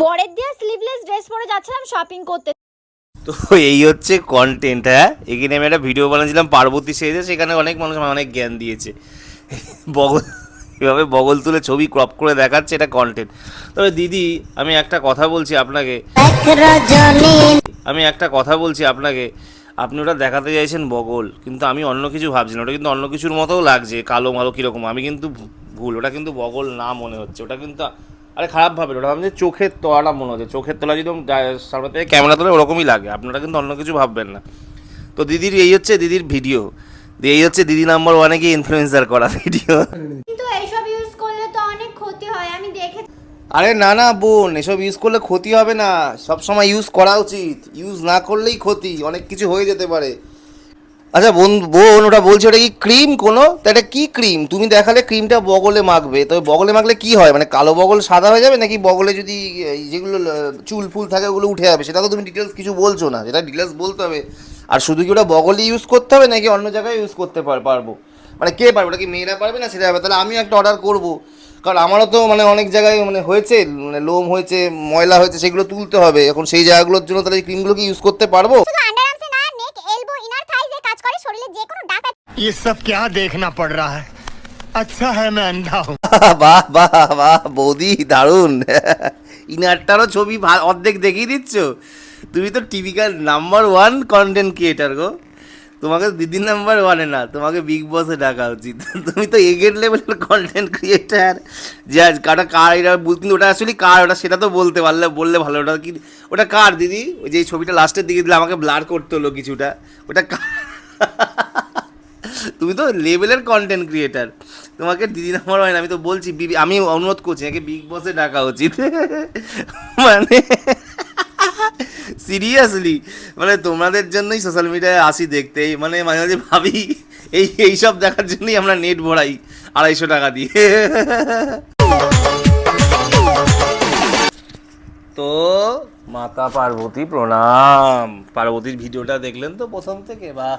বরের দিয়ে sleeveless dress পরে যাচ্ছিলাম শপিং করতে। তো এই হচ্ছে কন্টেন্ট হ্যাঁ? এখানে আমি একটা ভিডিও বানিয়েছিলাম, পার্বতী সেজে, সেখানে অনেক মানুষ আমায় অনেক জ্ঞান দিয়েছে। বগল, এভাবে বগল তুলে ছবি ক্রপ করে দেখাচ্ছে এটা কন্টেন্ট তবে দিদি, আমি একটা কথা বলছি আপনাকে। আমি একটা কথা বলছি আপনাকে। আপনি ওটা দেখাতে চাইছেন বগল, কিন্তু আমি অন্য কিছু ভাবছি না। ওটা কিন্তু অন্য কিছুর মতোও লাগছে, কালো মালো কীরকম। আমি কিন্তু ভুল, ওটা কিন্তু বগল না মনে হচ্ছে। ওটা কিন্তু আরে খারাপ ভাবে ওটা ভাবছি চোখের তলাটা মনে হচ্ছে চোখের তলা যদি সামনে থেকে ক্যামেরা তোলে ওরকমই লাগে আপনারা কিন্তু অন্য কিছু ভাববেন না। তো দিদির এই হচ্ছে দিদির ভিডিও এই হচ্ছে দিদি নাম্বার ওয়ানে গিয়ে ইনফ্লুয়েন্সার করা ভিডিও কিন্তু এইসব ইউজ করলে তো অনেক ক্ষতি হয় আমি দেখে আরে না না বোন এসব ইউজ করলে ক্ষতি হবে না সব সময় ইউজ করা উচিত ইউজ না করলেই ক্ষতি অনেক কিছু হয়ে যেতে পারে। আচ্ছা বোন বোন, ওটা বলছে, ওটা কি ক্রিম কোনো? তা এটা কি ক্রিম? তুমি দেখালে ক্রিমটা বগলে মাখবে। তবে বগলে মাখলে কি হয়? মানে কালো বগল সাদা হয়ে যাবে, নাকি বগলে যদি যেগুলো চুল ফুল থাকে, ওগুলো উঠে যাবে? সেটা তো তুমি ডিটেলস কিছু বলছো না। যেটা ডিটেলস বলতে হবে। আর শুধু কি ওটা বগলে ইউজ করতে হবে, নাকি অন্য জায়গায় ইউজ করতে পারব? মানে কে পারবে? ওটা কি মেয়েরা পারবে না সেটা হবে তাহলে আমি একটা অর্ডার করব। কারণ আমারও তো মানে অনেক জায়গায় মানে হয়েছে মানে লোম হয়েছে, ময়লা হয়েছে, সেগুলো তুলতে হবে। এখন সেই জায়গাগুলোর জন্য তাহলে ক্রিমগুলো কি ইউজ করতে পারব? কাজ করে শরীরে যে কোনো দাগ ये सब क्या देखना पड़ रहा है अच्छा है मैं अंधा हूँ বাহ বাহ বাহ বৌদি দারুণ ইনারটারও ছবি ভা- অর্ধেক দেখিয়ে দিচ্ছ তুমি তো typical number one content creator গো তোমাকে দিদি নাম্বার ওয়ানে না তোমাকে বিগ বসে ডাকা উচিত তুমি তো এগের লেভেলের কন্টেন্ট ক্রিয়েটার যে আজ কাটা কার এটা বুঝ- কিন্তু ওটা আসলে কার ওটা সেটা তো বলতে পারলে বললে ভালো ওটা কি ওটা কার দিদি ওই যে এই ছবিটা লাস্টের দিকে দিলে আমাকে ব্লার করতে হলো কিছুটা ওটা কার তুমি তো লেভেলের কন্টেন্ট ক্রিয়েটার তোমাকে দিদি নাম্বার হয় না, আমি তো বলছি, বিবি- আমি অনুরোধ করছি একে বিগ বসে ডাকা উচিত? মানে সিরিয়াসলি মানে তোমাদের জন্যই সোশ্যাল মিডিয়ায় আসি দেখতে মানে মাঝে মাঝে ভাবি, এই এইসব দেখার জন্যই আমরা নেট ভরাই, আড়াইশো টাকা দিয়ে। তো, মাতা পার্বতী প্রণাম। পার্বতীর ভিডিওটা দেখলেন তো প্রথম থেকে বা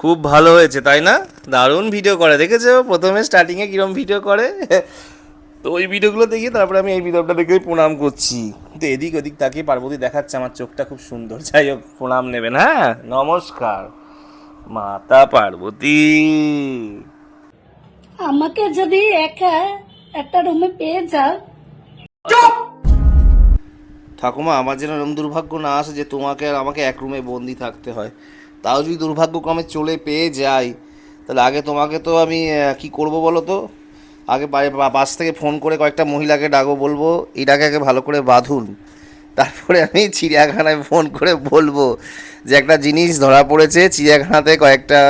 খুব ভালো হয়েছে তাই না? দারুণ ভিডিও করে দেখেছ? প্রথমে স্টার্টিংয়ে কিরম ভিডিও করে? তো ওই ভিডিওগুলো দেখি তারপরে আমি এই ভিডিওটা দেখে প্রণাম করছি। তো এদিক ওদিক তাকিয়ে পার্বতী দেখাচ্ছে আমার চোখটা খুব সুন্দর। যাই হোক প্রণাম নেবেন হ্যাঁ? নমস্কার। মাতা পার্বতী। আমাকে যদি একা একটা রুমে পেয়ে যাও। ঠাকুমা আমার যেন এরকম দুর্ভাগ্য না আসে যে তোমাকে আর আমাকে এক রুমে বন্দি থাকতে হয়। তাও যদি দুর্ভাগ্যক্রমে চলে পেয়ে যাই, তাহলে আগে তোমাকে তো আমি কি করব বলো তো? আগে বাস থেকে ফোন করে কয়েকটা মহিলাকে ডাকো বলব, এটাকে আগে ভালো করে বাঁধুন। তারপরে আমি চিড়িয়াখানায় ফোন করে বলব যে একটা জিনিস ধরা পড়েছে, চিড়িয়াখানাতে কয়েকটা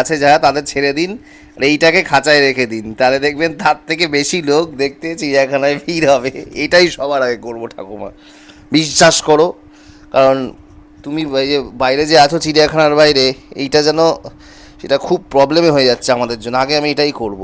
আছে যারা, তাদের ছেড়ে দিন আর এইটাকে খাঁচায় রেখে দিন। তাহলে দেখবেন তার থেকে বেশি লোক দেখতে চিড়িয়াখানায় ভিড় হবে। এটাই সবার আগে করব ঠাকুমা। বিশ্বাস করো, কারণ তুমি বাইরে যে আছো চিড়িয়াখানার বাইরে, এইটা যেন, সেটা খুব প্রবলেমে হয়ে যাচ্ছে আমাদের জন্য। আগে আমি এটাই করব।